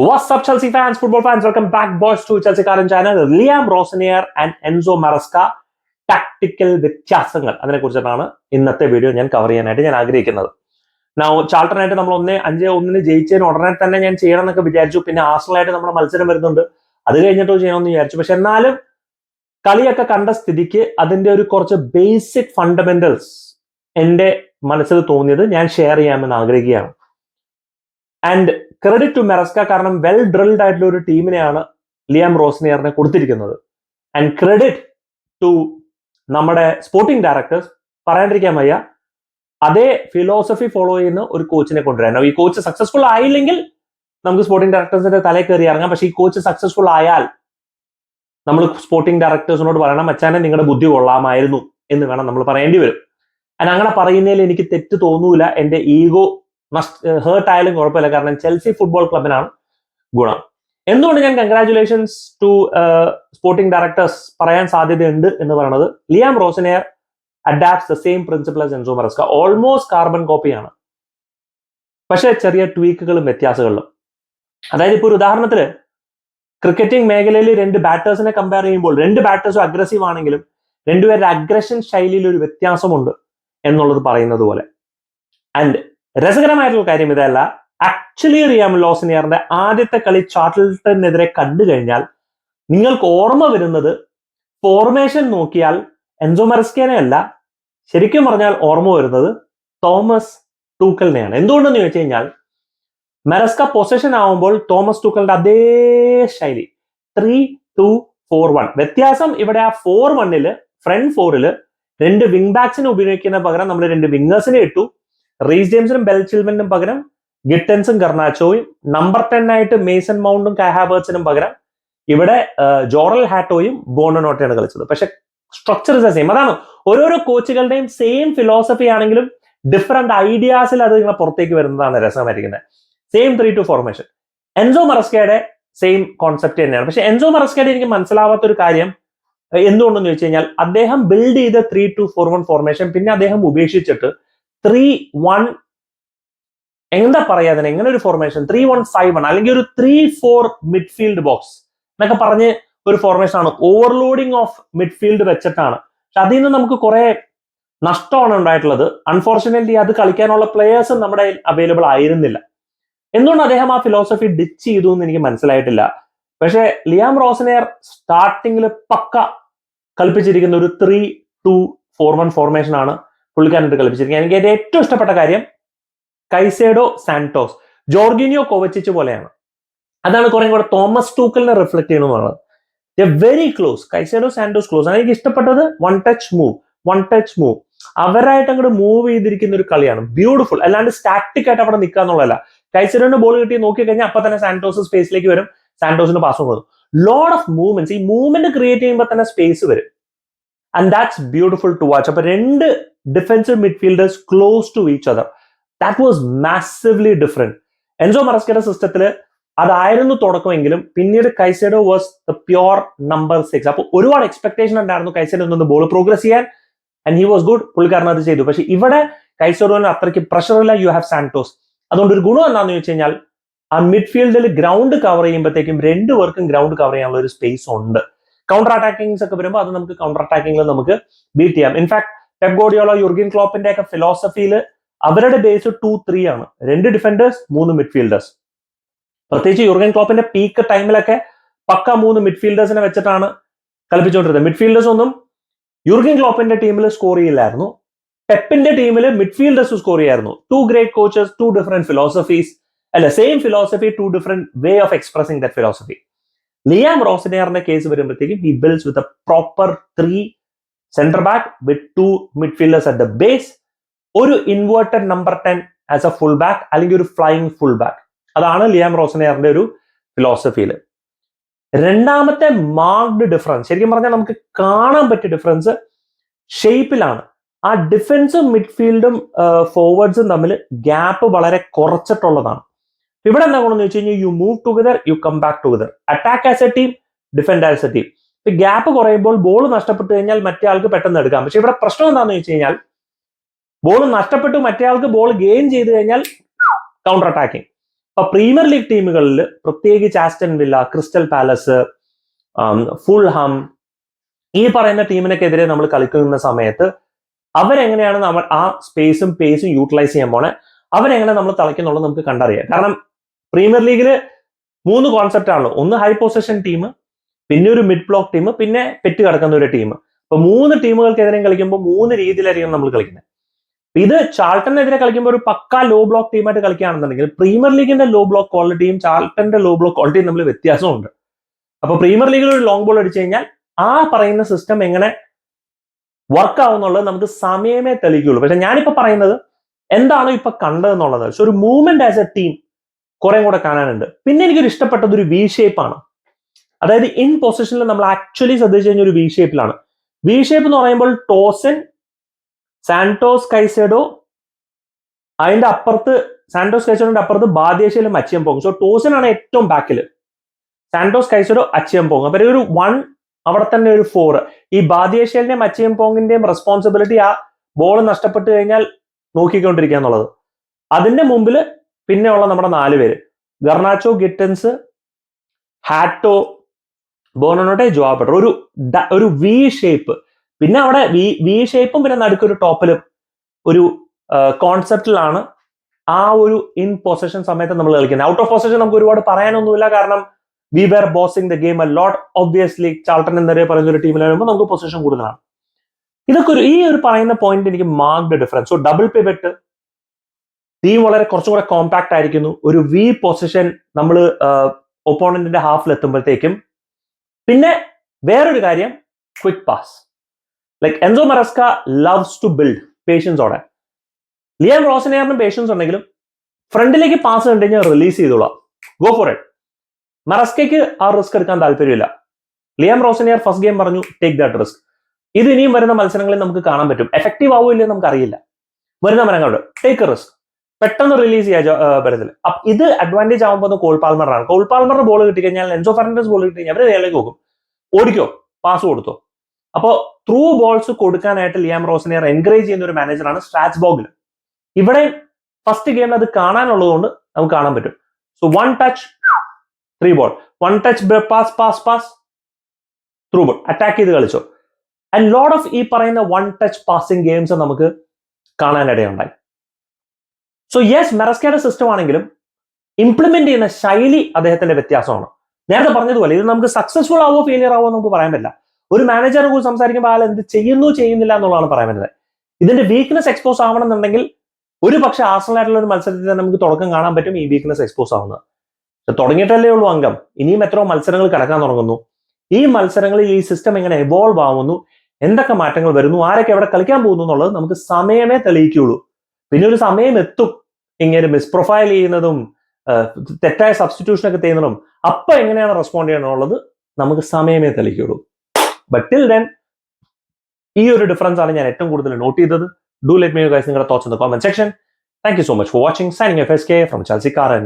Chelsea fans, football fans? Welcome back, boys, to Chelsea Karen channel. Liam Rosenier and Enzo Maresca tactical വ്യത്യാസങ്ങൾ. അതിനെ കുറിച്ചിട്ടാണ് ഇന്നത്തെ video ഞാൻ cover ചെയ്യാനായിട്ട് ഞാൻ ആഗ്രഹിക്കുന്നത്. ചാൾട്ടനായിട്ട് നമ്മൾ ഒന്നേ അഞ്ച് ഒന്നിന് ജയിച്ചതിന് ഉടനെ തന്നെ ഞാൻ ചെയ്യണം എന്നൊക്കെ വിചാരിച്ചു. പിന്നെ ആസണലായിട്ട് നമ്മുടെ മത്സരം വരുന്നുണ്ട്. അത് കഴിഞ്ഞിട്ടോ ചെയ്യണമെന്ന് വിചാരിച്ചു. പക്ഷെ എന്നാലും കളിയൊക്കെ കണ്ട സ്ഥിതിക്ക് അതിന്റെ ഒരു കുറച്ച് ബേസിക് ഫണ്ടമെന്റൽസ് എന്റെ മനസ്സിൽ തോന്നിയത് ഞാൻ ഷെയർ ചെയ്യാമെന്ന് ആഗ്രഹിക്കുകയാണ്. ആൻഡ് ക്രെഡിറ്റ് ടു മെറസ്ക കാരണം വെൽ ഡ്രിൽഡ് ആയിട്ടുള്ള ഒരു ടീമിനെയാണ് ലിയാം റോസ്നിയറിനെ കൊടുത്തിരിക്കുന്നത്. ആൻഡ് ക്രെഡിറ്റ് ടു നമ്മുടെ സ്പോർട്ടിംഗ് ഡയറക്ടേഴ്സ് പറയാണ്ടിരിക്കാൻ വയ്യ അതേ ഫിലോസഫി ഫോളോ ചെയ്യുന്ന ഒരു കോച്ചിനെ കൊണ്ടുവരാനോ ഈ കോച്ച് സക്സസ്ഫുൾ ആയില്ലെങ്കിൽ നമുക്ക് സ്പോർട്ടിംഗ് ഡയറക്ടേഴ്സിന്റെ തലേ കയറി ഇറങ്ങാം. പക്ഷെ ഈ കോച്ച് സക്സസ്ഫുൾ ആയാൽ നമ്മൾ സ്പോർട്ടിംഗ് ഡയറക്ടേഴ്സിനോട് പറയണം മച്ചാനെ നിങ്ങളുടെ ബുദ്ധി കൊള്ളാമായിരുന്നു എന്ന് വേണം നമ്മൾ പറയേണ്ടി വരും. അങ്ങനെ പറയുന്നതിൽ എനിക്ക് തെറ്റ് തോന്നൂല. എന്റെ ഈഗോ ഹേർട്ട് ആയാലും കുഴപ്പമില്ല. കാരണം ചെൽസി ഫുട്ബോൾ ക്ലബിനാണ് ഗുണം. എന്തുകൊണ്ട് ഞാൻ കൺഗ്രാറ്റുലേഷൻസ് ടു സ്പോർട്ടിംഗ് ഡയറക്ടേഴ്സ് പറയാൻ സാധ്യതയുണ്ട് എന്ന് പറയുന്നത് Liam Rosenior adapt the same principle as Enzo Maresca almost carbon കോപ്പിയാണ് പക്ഷേ ചെറിയ ട്വീക്കുകളും വ്യത്യാസങ്ങളിലും. അതായത് ഇപ്പോൾ ഒരു ഉദാഹരണത്തിൽ ക്രിക്കറ്റിംഗ് മേഖലയിൽ രണ്ട് ബാറ്റേഴ്സിനെ കമ്പയർ ചെയ്യുമ്പോൾ രണ്ട് ബാറ്റേഴ്സും അഗ്രസീവ് ആണെങ്കിലും രണ്ടുപേരുടെ അഗ്രഷൻ ശൈലിയിൽ ഒരു വ്യത്യാസമുണ്ട് എന്നുള്ളത് പറയുന്നത് പോലെ. ആൻഡ് രസകരമായിട്ടുള്ള കാര്യം ഇതല്ല. ആക്ച്വലി റിയാം ലോസിനിയറിന്റെ ആദ്യത്തെ കളി ചാർട്ടിൽട്ടനെതിരെ കണ്ടു കഴിഞ്ഞാൽ നിങ്ങൾക്ക് ഓർമ്മ വരുന്നത് ഫോർമേഷൻ നോക്കിയാൽ എൻസോ മറസ്കേനെ അല്ല ശരിക്കും പറഞ്ഞാൽ ഓർമ്മ വരുന്നത് തോമസ് ടൂക്കലിനെയാണ് എന്തുകൊണ്ടെന്ന് ചോദിച്ചു കഴിഞ്ഞാൽ മെറസ്ക പൊസിഷൻ ആവുമ്പോൾ തോമസ് ടൂക്കലിന്റെ അതേ ശൈലി. ത്രീ ടു ഫോർ വൺ വ്യത്യാസം ഇവിടെ ആ ഫോർ വണ്ണിൽ ഫ്രണ്ട് ഫോറിൽ രണ്ട് വിങ് ബാക്സിനെ ഉപയോഗിക്കുന്ന പകരം നമ്മൾ രണ്ട് വിങ്ങേഴ്സിനെ ഇട്ടു. റീസ് ജെയിംസിനും ബെൽ ചിൽവനും പകരം ഗിട്ടൻസും കർണാച്ചോയും നമ്പർ ടെൻ ആയിട്ട് മേസൺ മൗണ്ടും കാഹാബേഴ്സിനും പകരം ഇവിടെ ജോറൽ ഹാറ്റോയും ബോണനോട്ടയാണ് കളിച്ചത്. പക്ഷെ സ്ട്രക്ചർ ഇസ് സെയിം അതാണ് ഓരോരോ കോച്ചുകളുടെയും സെയിം ഫിലോസഫി ആണെങ്കിലും ഡിഫറെന്റ് ഐഡിയാസിൽ അത് ഇങ്ങനെ പുറത്തേക്ക് വരുന്നതാണ് രസമായിരിക്കുന്നത്. Same three two formation Enzo മറസ്കയുടെ same concept തന്നെയാണ്. പക്ഷെ എൻസോ മറസ്കയുടെ എനിക്ക് മനസ്സിലാവാത്ത ഒരു കാര്യം എന്തുകൊണ്ടെന്ന് ചോദിച്ചു കഴിഞ്ഞാൽ അദ്ദേഹം ബിൽഡ് ചെയ്ത three two four one formation പിന്നെ അദ്ദേഹം ഉപേക്ഷിച്ചിട്ട് ത്രീ വൺ എന്താ പറയാ അതിന്? എങ്ങനെ ഒരു formation three one five one അല്ലെങ്കിൽ ഒരു ത്രീ ഫോർ മിഡ്ഫീൽഡ് ബോക്സ് എന്നൊക്കെ പറഞ്ഞ് ഒരു ഫോർമേഷൻ ആണ്. ഓവർലോഡിങ് ഓഫ് മിഡ്ഫീൽഡ് വെച്ചിട്ടാണ്. പക്ഷെ അതിൽ നിന്ന് നമുക്ക് കുറെ നഷ്ടമാണ് ഉണ്ടായിട്ടുള്ളത്. അൺഫോർച്ചുനേറ്റ്ലി അത് കളിക്കാനുള്ള പ്ലേയേഴ്സും നമ്മുടെ അവൈലബിൾ ആയിരുന്നില്ല. എന്തുകൊണ്ട് അദ്ദേഹം ആ ഫിലോസഫി ഡിച്ച് ചെയ്തു എന്ന് എനിക്ക് മനസ്സിലായിട്ടില്ല. പക്ഷേ ലിയാം റോസനെയർ സ്റ്റാർട്ടിങ്ങിൽ പക്ക കൽപ്പിച്ചിരിക്കുന്ന ഒരു three two four one formation ആണ്. പുള്ളിക്കാരനായിട്ട് കളിപ്പിച്ചിരിക്കുന്നത് എനിക്ക് എന്റെ ഏറ്റവും ഇഷ്ടപ്പെട്ട കാര്യം കൈസേഡോ സാന്റോസ് ജോർഗിനിയോ കോവച്ചിച്ച് പോലെയാണ്. അതാണ് കുറെ കൂടെ തോമസ് ടൂക്കലിനെ reflect ചെയ്യണമെന്നുള്ളത് very close Caicedo Santos close ആണ്. എനിക്ക് ഇഷ്ടപ്പെട്ടത് one touch move one touch move അവരായിട്ട് അങ്ങോട്ട് മൂവ് ചെയ്തിരിക്കുന്ന ഒരു കളിയാണ്. ബ്യൂട്ടിഫുൾ അല്ലാണ്ട് സ്റ്റാറ്റിക് ആയിട്ട് അവിടെ നിൽക്കുക എന്നുള്ളതല്ല. കൈസേഡോന്റെ ബോൾ കിട്ടി നോക്കി കഴിഞ്ഞാൽ അപ്പൊ തന്നെ സാന്റോസ് സ്പേസിലേക്ക് വരും. സാന്റോസിന് പാസ് കൊടുക്കും ലോഡ് ഓഫ് മൂവ്മെന്റ്സ് ഈ മൂവ്മെന്റ് ക്രിയേറ്റ് ചെയ്യുമ്പോൾ തന്നെ സ്പേസ് വരും. And that's beautiful to watch അപ്പൊ രണ്ട് defensive midfielders close to each other that was massively different Enzo മറസ്കയുടെ സിസ്റ്റത്തിൽ അതായിരുന്നു തുടക്കമെങ്കിലും പിന്നീട് Caicedo was the pure number six അപ്പൊ ഒരുപാട് എക്സ്പെക്ടേഷൻ ഉണ്ടായിരുന്നു കൈസേഡോ നിന്ന് ബോൾ പ്രോഗ്രസ് ചെയ്യാൻ. ആൻഡ് ഹി വാസ് ഗുഡ് പുള്ളിക്കാരൻ അത് ചെയ്തു. പക്ഷെ ഇവിടെ കൈസേഡോന് അത്രയ്ക്ക് പ്രഷറില്ല യു ഹാവ് സാന്റോസ് അതുകൊണ്ട് ഒരു ഗുണം എന്താണെന്ന് ചോദിച്ചു കഴിഞ്ഞാൽ ആ മിഡ്ഫീൽഡിൽ ഗ്രൗണ്ട് കവർ ചെയ്യുമ്പോഴത്തേക്കും രണ്ടു പേർക്കും ഗ്രൗണ്ട് കവർ ചെയ്യാനുള്ള ഒരു സ്പേസ് ഉണ്ട്. കൗണ്ടർ അറ്റാക്കിങ്സ് ഒക്കെ വരുമ്പോൾ അത് നമുക്ക് കൗണ്ടർ അറ്റാക്കിങ്ങിൽ നമുക്ക് ബീറ്റ് ചെയ്യാം. ഇൻഫാക്ട് പെപ് ഗോഡിയോളോ യുർഗിൻ ക്ലോപ്പിന്റെ ഒക്കെ ഫിലോസഫിയിൽ അവരുടെ ബേസ് ടു ത്രീ ആണ്. രണ്ട് ഡിഫൻഡേഴ്സ് മൂന്ന് മിഡ്ഫീൽഡേഴ്സ് പ്രത്യേകിച്ച് യുർഗൻ ക്ലോപ്പിന്റെ പീക്ക് ടൈമിലൊക്കെ പക്ക മൂന്ന് മിഡ്ഫീൽഡേഴ്സിനെ വെച്ചിട്ടാണ് കളിപ്പിച്ചുകൊണ്ടിരുന്നത്. മിഡ്ഫീൽഡേഴ്സ് ഒന്നും യുർഗൻ ക്ലോപ്പിന്റെ ടീമിൽ സ്കോർ ചെയ്യില്ലായിരുന്നു. പെപ്പിന്റെ ടീമിൽ മിഡ്ഫീൽഡേഴ്സ് സ്കോർ ചെയ്യായിരുന്നു. Two great coaches two different philosophies അല്ല same philosophy two different way of expressing that philosophy Liam റോസിനെയറിന്റെ case വരുമ്പോഴത്തേക്കും he builds with a proper three centre back with two midfielders at the base ഒരു inverted number ten as a full back അല്ലെങ്കിൽ ഒരു flying full back അതാണ് Liam റോസിനെയറിന്റെ ഒരു ഫിലോസഫിയിൽ രണ്ടാമത്തെ marked difference ശരിക്കും പറഞ്ഞാൽ നമുക്ക് കാണാൻ പറ്റിയ ഡിഫറൻസ് ഷേപ്പിലാണ് ആ ഡിഫൻസും മിഡ്ഫീൽഡും ഫോർവേഡ്സും തമ്മിൽ ഗ്യാപ്പ് വളരെ കുറച്ചിട്ടുള്ളതാണ്. ഇവിടെ എന്താ ഗുണമെന്ന് വെച്ച് കഴിഞ്ഞാൽ you move together you come back together attack as a team defend as a team gap കുറയുമ്പോൾ ബോൾ നഷ്ടപ്പെട്ടു കഴിഞ്ഞാൽ മറ്റേ ആൾക്ക് പെട്ടെന്ന് എടുക്കാം. പക്ഷെ ഇവിടെ പ്രശ്നം എന്താണെന്ന് വെച്ച് കഴിഞ്ഞാൽ ബോൾ നഷ്ടപ്പെട്ടു മറ്റേ ആൾക്ക് ബോൾ ഗെയിൻ ചെയ്ത് കഴിഞ്ഞാൽ കൗണ്ടർ അറ്റാക്കിംഗ് അപ്പൊ പ്രീമിയർ ലീഗ് ടീമുകളിൽ പ്രത്യേകിച്ച് Aston Villa Crystal Palace Fulham ഈ പറയുന്ന ടീമിനൊക്കെതിരെ നമ്മൾ കളിക്കുന്ന സമയത്ത് അവരെങ്ങനെയാണ് നമ്മൾ ആ സ്പേസും പേസും യൂട്ടിലൈസ് ചെയ്യാൻ പോണേ? അവരെങ്ങനെ നമ്മൾ തളയ്ക്കുന്നുള്ളത് നമുക്ക് കണ്ടറിയാം. കാരണം പ്രീമിയർ ലീഗിൽ മൂന്ന് കോൺസെപ്റ്റ് ആണല്ലോ. ഒന്ന് ഹൈ പൊസിഷൻ ടീം പിന്നെ ഒരു മിഡ് ബ്ലോക്ക് ടീം പിന്നെ പെറ്റ് കിടക്കുന്ന ഒരു ടീം അപ്പൊ മൂന്ന് ടീമുകൾക്കെതിരെ കളിക്കുമ്പോൾ മൂന്ന് രീതിയിലായിരിക്കും നമ്മൾ കളിക്കുന്നത് ഇത് ചാൾട്ടനെതിരെ കളിക്കുമ്പോൾ ഒരു പക്ക ലോ ബ്ലോക്ക് ടീമായിട്ട് കളിക്കുകയാണെന്നുണ്ടെങ്കിൽ പ്രീമിയർ ലീഗിന്റെ ലോ ബ്ലോക്ക് ക്വാളിറ്റിയും ചാൾട്ടന്റെ ലോ ബ്ലോക്ക് ക്വാളിറ്റിയും തമ്മിൽ വ്യത്യാസമുണ്ട്. അപ്പൊ പ്രീമിയർ ലീഗിൽ ഒരു ലോങ് ബോൾ അടിച്ചു കഴിഞ്ഞാൽ ആ പറയുന്ന സിസ്റ്റം എങ്ങനെ വർക്ക് ആവുന്നുള്ളത് നമുക്ക് സമയമേ തെളിയിക്കുള്ളൂ പക്ഷെ ഞാനിപ്പോ പറയുന്നത് എന്താണോ ഇപ്പൊ കണ്ടതെന്നുള്ളത്. പക്ഷെ ഒരു മൂവ്മെന്റ് ആസ് എ ടീം കുറെ കൂടെ കാണാനുണ്ട്. പിന്നെ എനിക്കൊരു ഇഷ്ടപ്പെട്ടത് ഒരു വി ഷേപ്പ് ആണ്. അതായത് ഇൻ പൊസിഷനിൽ നമ്മൾ ആക്ച്വലി ശ്രദ്ധിച്ചു കഴിഞ്ഞാൽ ഒരു വി ഷേപ്പിലാണ് വി ഷേപ്പ് എന്ന് പറയുമ്പോൾ ടോസൻ സാന്റോസ് കൈസെഡോ അതിന്റെ അപ്പുറത്ത് സാന്റോസ് കൈസെഡോന്റെ അപ്പുറത്ത് ബാദേശയിലും അച്ചിയം പോകും സോ ടോസൻ ആണ് ഏറ്റവും ബാക്കിൽ സാന്റോസ് കൈസെഡോ അച്ചിയം പോകും അപ്പൊ ഒരു വൺ അവിടെ തന്നെ ഒരു ഫോർ ഈ ബാദിയേഷ്യലിന്റെയും അച്ചിയം പോങ്ങിന്റെയും റെസ്പോൺസിബിലിറ്റി ആ ബോൾ നഷ്ടപ്പെട്ടു കഴിഞ്ഞാൽ നോക്കിക്കൊണ്ടിരിക്കുക എന്നുള്ളത്. അതിന്റെ മുമ്പിൽ പിന്നെ ഉള്ള നമ്മുടെ നാല് പേര്. ഗർണാച്ചോ ഗിറ്റൻസ് ഹാറ്റോ ബോണോട്ടെ ജോബട്ടർ ഒരു ഒരു വി ഷേപ്പ്. പിന്നെ അവിടെ വി വി ഷേപ്പും പിന്നെ നടുക്കൊരു ടോപ്പിലും ഒരു കോൺസെപ്റ്റിലാണ് ആ ഒരു ഇൻ പൊസിഷൻ സമയത്ത് നമ്മൾ കളിക്കുന്നത്. ഔട്ട് ഓഫ് പൊസിഷൻ നമുക്ക് ഒരുപാട് പറയാനൊന്നുമില്ല. കാരണം we were bossing the game a lot. Obviously Charlton എന്നറിയ പറയുന്ന ഒരു ടീമിൽ വരുമ്പോൾ നമുക്ക് പൊസിഷൻ കൂടുതലാണ്. ഇതൊക്കെ ഒരു ഈ ഒരു പറയുന്ന പോയിന്റ് എനിക്ക് marked difference. So double pivot team വളരെ കുറച്ചും കൂടെ കോമ്പാക്ട് ആയിരിക്കുന്നു. ഒരു വി പൊസിഷൻ നമ്മൾ ഒപ്പോണന്റിന്റെ ഹാഫിൽ എത്തുമ്പോഴത്തേക്കും. പിന്നെ വേറൊരു കാര്യം quick pass like Enzo Maresca loves to build പേഷ്യൻസോടെ Liam റോസനെയറിന് പേഷ്യൻസ് ഉണ്ടെങ്കിലും ഫ്രണ്ടിലേക്ക് പാസ് കണ്ടു റിലീസ് ചെയ്തോളാം. ഗോ ഫോർ ഇറ്റ് മറസ്കയ്ക്ക് ആ റിസ്ക് എടുക്കാൻ താല്പര്യമില്ല. ലിയാം റോസനിയർ ഫസ്റ്റ് ഗെയിം പറഞ്ഞു ടേക്ക് ദാറ്റ് റിസ്ക് ഇത് ഇനിയും വരുന്ന മത്സരങ്ങളിൽ നമുക്ക് കാണാൻ പറ്റും. എഫക്റ്റീവ് ആവുമില്ലെന്ന് ഇല്ലയോ നമുക്ക് അറിയില്ല വരുന്ന മരങ്ങളുണ്ട്. ടേക്ക് റിസ്ക് പെട്ടെന്ന് റിലീസ് പറ്റത്തിൽ അപ്പൊ ഇത് അഡ്വാന്റേജ് ആവുമ്പോൾ കോൾ പാൽമറാണ് കോൾ പാൽമറിന് ബോൾ കിട്ടിക്കഴിഞ്ഞാൽ എൻസോ ഫെർണാൻഡസ് ബോൾ കിട്ടിക്കഴിഞ്ഞാൽ അവർ നേരിലേക്ക് പോകും ഓടിക്കോ. പാസ് കൊടുത്തോ. അപ്പോൾ ത്രൂ ബോൾസ് കൊടുക്കാനായിട്ട് ലിയാം റോസിനെ എൻകറേജ് ചെയ്യുന്ന ഒരു മാനേജറാണ് സ്ട്രാച്ച് ബോഗിൽ ഇവിടെ ഫസ്റ്റ് ഗെയിമിൽ അത് കാണാനുള്ളതുകൊണ്ട് നമുക്ക് കാണാൻ പറ്റും. So one touch three ball one touch pass pass pass through ball attack ചെയ്ത് കളിച്ചോ. ആൻഡ് ലോഡ് ഓഫ് ഈ പറയുന്ന വൺ ടച്ച് പാസിംഗ് ഗെയിംസ് നമുക്ക് കാണാനിടയുണ്ടായി. സോ യെസ് മെറസ്കയുടെ സിസ്റ്റം ആണെങ്കിലും ഇംപ്ലിമെന്റ് ചെയ്യുന്ന ശൈലി അദ്ദേഹത്തിന്റെ വ്യത്യാസമാണ്. നേരത്തെ പറഞ്ഞതുപോലെ ഇത് നമുക്ക് സക്സസ്ഫുൾ ആവോ ഫെയിലിയർ ആവോ നമുക്ക് പറയാൻ പറ്റില്ല. ഒരു മാനേജറെ കുറിച്ച് സംസാരിക്കുമ്പോൾ ആൾ എന്ത് ചെയ്യുന്നു ചെയ്യുന്നില്ല എന്നുള്ളതാണ് പറയാൻ പറ്റുന്നത്. ഇതിന്റെ വീക്ക്നെസ് എക്സ്പോസ് ആവണമെന്നുണ്ടെങ്കിൽ ഒരു പക്ഷേ ആയിട്ടുള്ള ഒരു മത്സരത്തിൽ തന്നെ നമുക്ക് തുടക്കം കാണാൻ പറ്റും ഈ വീക്ക്നെസ് എക്സ്പോസ് ആവുന്നത്. തുടങ്ങിയിട്ടല്ലേ ഉള്ളൂ അംഗം. ഇനിയും എത്രയോ മത്സരങ്ങൾ കിടക്കാൻ തുടങ്ങുന്നു. ഈ മത്സരങ്ങളിൽ ഈ സിസ്റ്റം എങ്ങനെ എവോൾവ് ആവുന്നു? എന്തൊക്കെ മാറ്റങ്ങൾ വരുന്നു? ആരൊക്കെ എവിടെ കളിക്കാൻ പോകുന്നു എന്നുള്ളത് നമുക്ക് സമയമേ തെളിയിക്കുള്ളൂ പിന്നെ ഒരു സമയം എത്തും. ഇങ്ങനെ മിസ് പ്രൊഫൈൽ ചെയ്യുന്നതും തെറ്റായ സബ്സ്റ്റിറ്റ്യൂഷൻ ഒക്കെ ചെയ്യുന്നതും അപ്പൊ എങ്ങനെയാണ് റെസ്പോണ്ട് ചെയ്യണമെന്നുള്ളത് നമുക്ക് സമയമേ തെളിക്കുള്ളൂ ബട്ട് ദെൻ ഈ ഒരു ഡിഫറൻസ് ആണ് ഞാൻ ഏറ്റവും കൂടുതൽ നോട്ട് ചെയ്തത്. ഡു ലെറ്റ് മീ ഗൈസ് നിങ്ങളുടെ thoughts comment section thank you so much for watching signing F S K from ചാൽസിക്കാരൻ